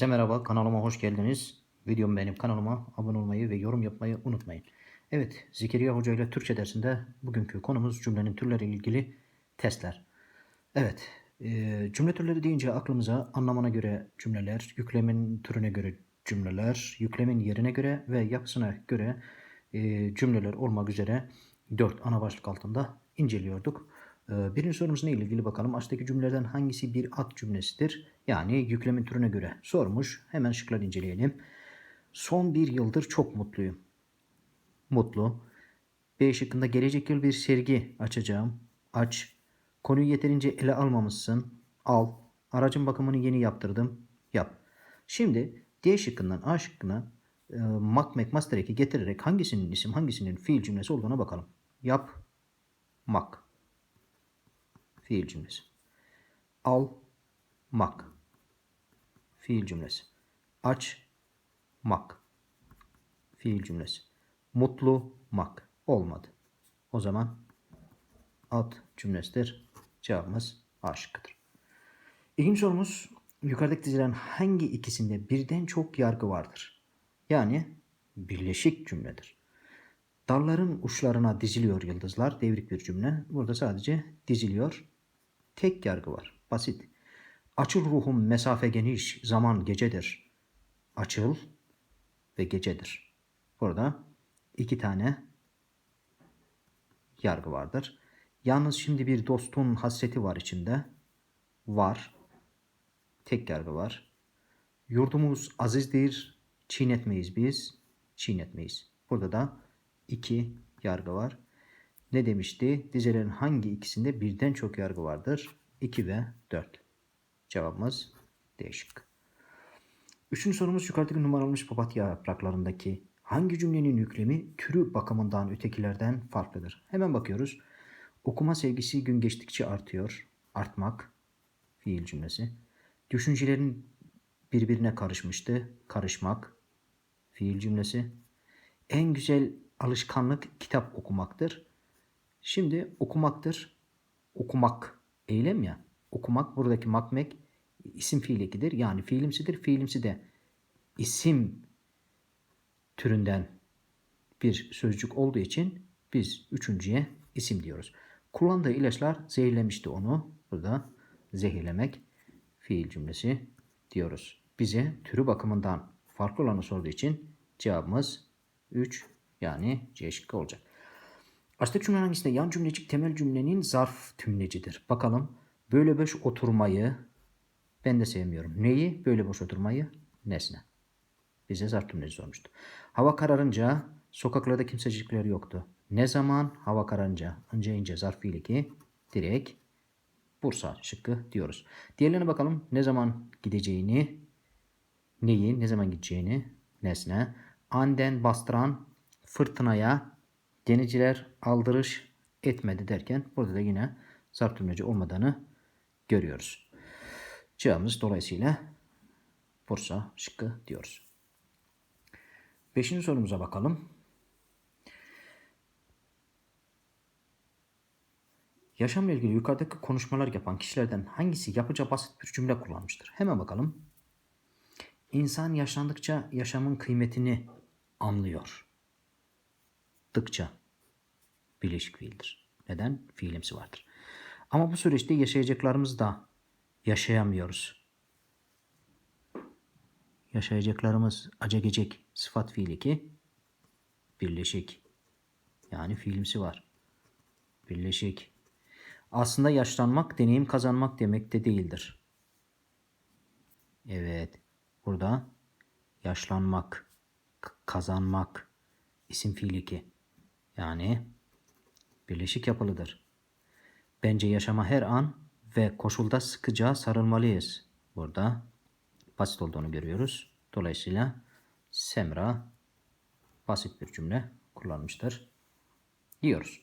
Herkese merhaba, kanalıma hoş geldiniz. Videom benim kanalıma abone olmayı ve yorum yapmayı unutmayın. Evet, Zekeriya Hoca ile Türkçe dersinde bugünkü konumuz cümlenin türleri ile ilgili testler. Evet, e, cümle türleri deyince aklımıza anlamına göre cümleler, yüklemin türüne göre cümleler, yüklemin yerine göre ve yapısına göre e, cümleler olmak üzere dört ana başlık altında inceliyorduk. Ee, Birinci sorumuz ne ile ilgili bakalım. Aşağıdaki cümlelerden hangisi bir ad cümlesidir? Yani yüklemin türüne göre sormuş. Hemen şıkları inceleyelim. Son bir yıldır çok mutluyum. Mutlu. B şıkkında gelecek yıl bir sergi açacağım. Aç. Konuyu yeterince ele almamışsın. Al. Aracın bakımını yeni yaptırdım. Yap. Şimdi D şıkkından A şıkkına e, mak mek master eki getirerek hangisinin isim hangisinin fiil cümlesi olduğuna bakalım. Yap. Mak fiil cümlesi. Al, mak. Fiil cümlesi. Aç, mak. Fiil cümlesi. Mutlu, mak. Olmadı. O zaman at cümlesidir. Cevabımız A şıkkıdır. İkinci sorumuz yukarıdaki dizilen hangi ikisinde birden çok yargı vardır? Yani birleşik cümledir. Dalların uçlarına diziliyor yıldızlar. Devrik bir cümle. Burada sadece diziliyor. Tek yargı var. Basit. Açıl ruhum mesafe geniş, zaman gecedir. Açıl ve gecedir. Burada iki tane yargı vardır. Yalnız şimdi bir dostun hasreti var içinde. Var. Tek yargı var. Yurdumuz azizdir, çiğnetmeyiz biz, çiğnetmeyiz. Burada da iki yargı var. Ne demişti? Dizelerin hangi ikisinde birden çok yargı vardır? 2 ve 4. Cevabımız değişik. Üçüncü sorumuz yukarıdaki numaralanmış papatya yapraklarındaki hangi cümlenin yüklemi türü bakımından ötekilerden farklıdır? Hemen bakıyoruz. Okuma sevgisi gün geçtikçe artıyor. Artmak fiil cümlesi. Düşüncelerin birbirine karışmıştı. Karışmak fiil cümlesi. En güzel alışkanlık kitap okumaktır. Şimdi okumaktır. Okumak eylem ya. Okumak buradaki makmek isim fiil ekidir. Yani fiilimsidir. Fiilimsi de isim türünden bir sözcük olduğu için biz üçüncüye isim diyoruz. Kullandığı ilaçlar zehirlemişti onu. Burada zehirlemek fiil cümlesi diyoruz. Bize türü bakımından farklı olanı sorduğu için cevabımız 3 yani C şıkkı olacak. Aşağıdaki cümlenin hangisinde yan cümlecik temel cümlenin zarf tümlecidir? Bakalım. Böyle boş oturmayı ben de sevmiyorum. Neyi? Böyle boş oturmayı nesne. Bize zarf tümleci sormuştu. Hava kararınca sokaklarda kimsecikler yoktu. Ne zaman? Hava kararınca. Önce ince zarf fiil 2. Direkt Bursa şıkkı diyoruz. Diğerlerine bakalım. Ne zaman gideceğini, neyi, ne zaman gideceğini, nesne. Anden bastıran fırtınaya denizciler aldırış etmedi derken burada da yine zarf tümleci olmadığını görüyoruz. Cevabımız dolayısıyla Bursa şıkkı diyoruz. Beşinci sorumuza bakalım. Yaşamla ilgili yukarıdaki konuşmalar yapan kişilerden hangisi yapıca basit bir cümle kullanmıştır? Hemen bakalım. İnsan yaşlandıkça yaşamın kıymetini anlıyor. Dıkça birleşik fiildir. Neden? Fiilimsi vardır. Ama bu süreçte yaşayacaklarımız da yaşayamıyoruz. Yaşayacaklarımız acegecek sıfat fiil 2 birleşik. Yani fiilimsi var. Birleşik. Aslında yaşlanmak deneyim kazanmak demek de değildir. Evet. Burada yaşlanmak, kazanmak isim fiil 2. Yani birleşik yapılıdır. Bence yaşama her an ve koşulda sıkıca sarılmalıyız. Burada basit olduğunu görüyoruz. Dolayısıyla Semra basit bir cümle kullanmıştır diyoruz.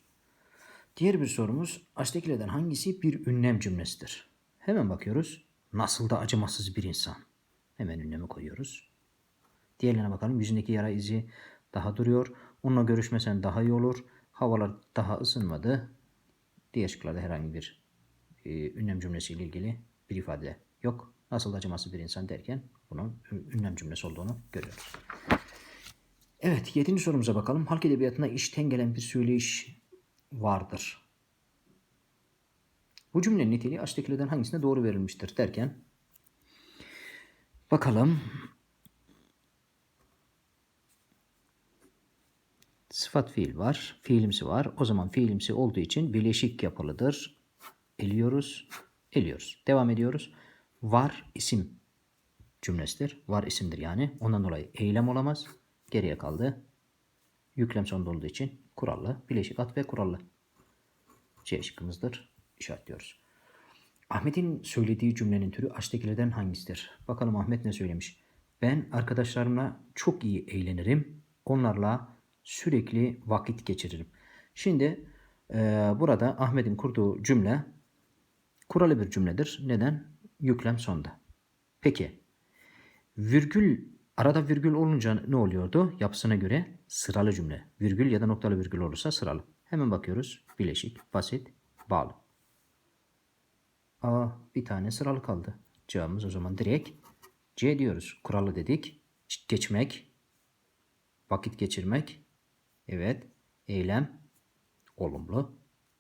Diğer bir sorumuz aşağıdakilerden hangisi bir ünlem cümlesidir? Hemen bakıyoruz. Nasıl da acımasız bir insan. Hemen ünlemi koyuyoruz. Diğerlerine bakalım. Yüzündeki yara izi daha duruyor. Onunla görüşmesen daha iyi olur. Havalar daha ısınmadı. Diğer şıklarda herhangi bir e, ünlem cümlesiyle ilgili bir ifade yok. Nasıl acımasız bir insan derken bunun ün- ünlem cümlesi olduğunu görüyoruz. Evet, yedinci sorumuza bakalım. Halk edebiyatında işten gelen bir söyleyiş vardır. Bu cümlenin niteliği aşağıdakilerden hangisine doğru verilmiştir derken bakalım sıfat fiil var, fiilimsi var. O zaman fiilimsi olduğu için bileşik yapılıdır. Eliyoruz, eliyoruz. Devam ediyoruz. Var isim cümlesidir. Var isimdir yani. Ondan dolayı eylem olamaz. Geriye kaldı. Yüklem sonunda olduğu için kurallı, bileşik at ve kurallı. C şıkkımızdır. İşaretliyoruz. Ahmet'in söylediği cümlenin türü aşağıdakilerden hangisidir? Bakalım Ahmet ne söylemiş? Ben arkadaşlarımla çok iyi eğlenirim. Onlarla sürekli vakit geçiririm. Şimdi eee, burada Ahmet'in kurduğu cümle kuralı bir cümledir. Neden? Yüklem sonda. Peki virgül arada virgül olunca ne oluyordu? Yapısına göre sıralı cümle. Virgül ya da noktalı virgül olursa sıralı. Hemen bakıyoruz. Bileşik, basit, bağlı. Aa bir tane sıralı kaldı. Cevabımız o zaman direkt C diyoruz. Kuralı dedik. Geçmek, vakit geçirmek. Evet. Eylem, olumlu.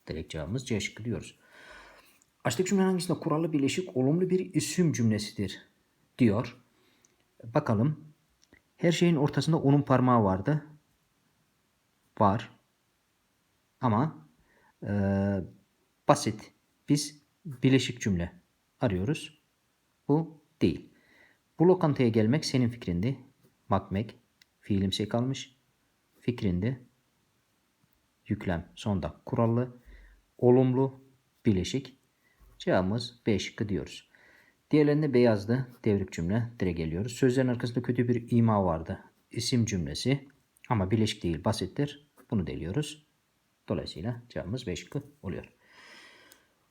Direkt cevabımız C şıkkı diyoruz. Aşağıdaki cümlenin hangisinde kurallı birleşik olumlu bir isim cümlesidir diyor. Bakalım. Her şeyin ortasında onun parmağı vardı. Var. Ama eee, basit. Biz bileşik cümle arıyoruz. Bu değil. Bu lokantaya gelmek senin fikrindi. Bakmek. Fiilimsi kalmış. Fikrindi. Yüklem sonda kurallı. Olumlu. Bileşik. Cevabımız B şıkkı diyoruz. Diğerlerinde beyazdı. Devrik cümle. Dire geliyoruz. Sözlerin arkasında kötü bir ima vardı. İsim cümlesi. Ama bileşik değil basittir. Bunu deliyoruz. Dolayısıyla cevabımız B şıkkı oluyor.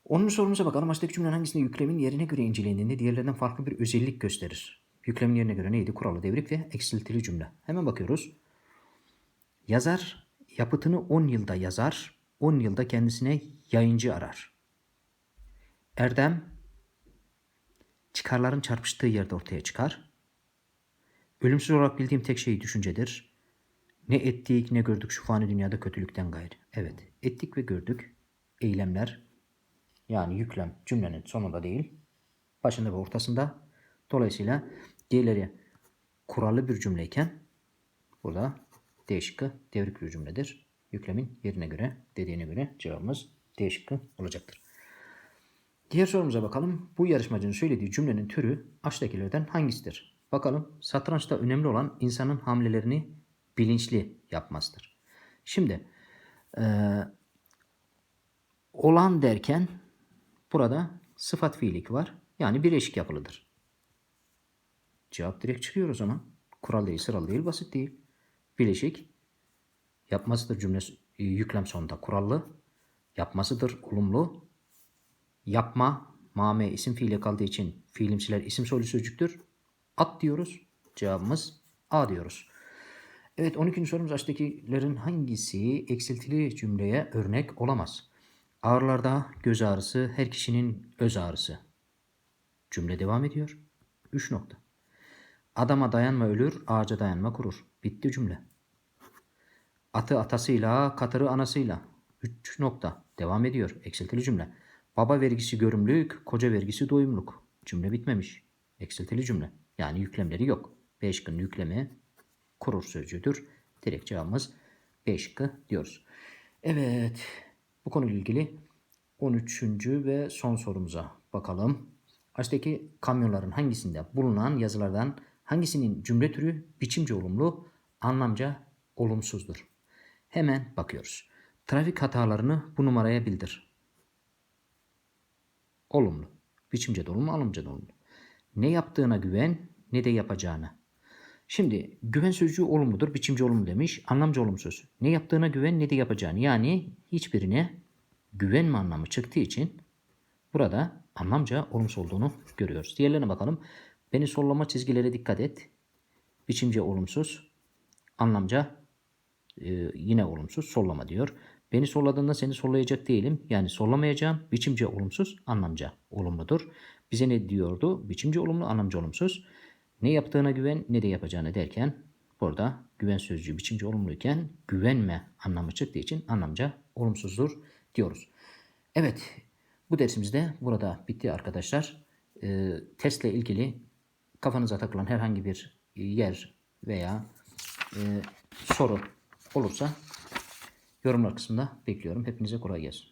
Onun sorumuza bakalım. Aşağıdaki cümlenin hangisinde yüklemin yerine göre incelendiğinde diğerlerinden farklı bir özellik gösterir? Yüklemin yerine göre neydi? Kuralı devrik ve eksiltili cümle. Hemen bakıyoruz. Yazar yapıtını 10 yılda yazar. 10 yılda kendisine yayıncı arar. Erdem çıkarların çarpıştığı yerde ortaya çıkar. Ölümsüz olarak bildiğim tek şey düşüncedir. Ne ettik ne gördük şu fani dünyada kötülükten gayrı. Evet ettik ve gördük. Eylemler yani yüklem cümlenin sonunda değil başında ve ortasında. Dolayısıyla diğerleri kurallı bir cümleyken burada D şıkkı devrik bir cümledir. Yüklemin yerine göre dediğine göre cevabımız D şıkkı olacaktır. Diğer sorumuza bakalım. Bu yarışmacının söylediği cümlenin türü aşağıdakilerden hangisidir? Bakalım satrançta önemli olan insanın hamlelerini bilinçli yapmasıdır. Şimdi eee, olan derken burada sıfat fiilik var. Yani bileşik yapılıdır. Cevap direkt çıkıyor o zaman. Kural değil, sıralı değil, basit değil. Bileşik yapmasıdır cümlesi e, yüklem sonunda kurallı. Yapmasıdır olumlu. Yapma, mame isim fiile kaldığı için fiilimsiler isim soylu sözcüktür. At diyoruz. Cevabımız A diyoruz. Evet 12. sorumuz aşağıdakilerin hangisi eksiltili cümleye örnek olamaz? Ağrılarda göz ağrısı her kişinin öz ağrısı. Cümle devam ediyor. 3 nokta. Adama dayanma ölür, ağaca dayanma kurur. Bitti cümle. Atı atasıyla, katırı anasıyla. 3 nokta. Devam ediyor. Eksiltili cümle. Baba vergisi görümlük, koca vergisi doyumluk. Cümle bitmemiş. Eksiltili cümle. Yani yüklemleri yok. B şıkkının yüklemi kurur sözcüğüdür. Direkt cevabımız B şıkkı diyoruz. Evet. Bu konuyla ilgili 13. ve son sorumuza bakalım. Aşağıdaki kamyonların hangisinde bulunan yazılardan hangisinin cümle türü biçimce olumlu, anlamca olumsuzdur? Hemen bakıyoruz. Trafik hatalarını bu numaraya bildir. Olumlu. Biçimce de olumlu, anlamca da olumlu. Ne yaptığına güven ne de yapacağına. Şimdi güven sözcüğü olumludur, biçimci olumlu demiş, anlamca olumsuz. Ne yaptığına güven ne de yapacağını. Yani hiçbirine güvenme anlamı çıktığı için burada anlamca olumsuz olduğunu görüyoruz. Diğerlerine bakalım. Beni sollama çizgilere dikkat et. Biçimce olumsuz, anlamca e, yine olumsuz, sollama diyor. Beni solladığında seni sollayacak değilim. Yani sollamayacağım. Biçimce olumsuz, anlamca olumludur. Bize ne diyordu? Biçimce olumlu, anlamca olumsuz. Ne yaptığına güven ne de yapacağını derken burada güven sözcüğü biçimci olumluyken güvenme anlamı çıktığı için anlamca olumsuzdur diyoruz. Evet bu dersimiz de burada bitti arkadaşlar. Ee, testle ilgili kafanıza takılan herhangi bir yer veya e, soru olursa yorumlar kısmında bekliyorum. Hepinize kolay gelsin.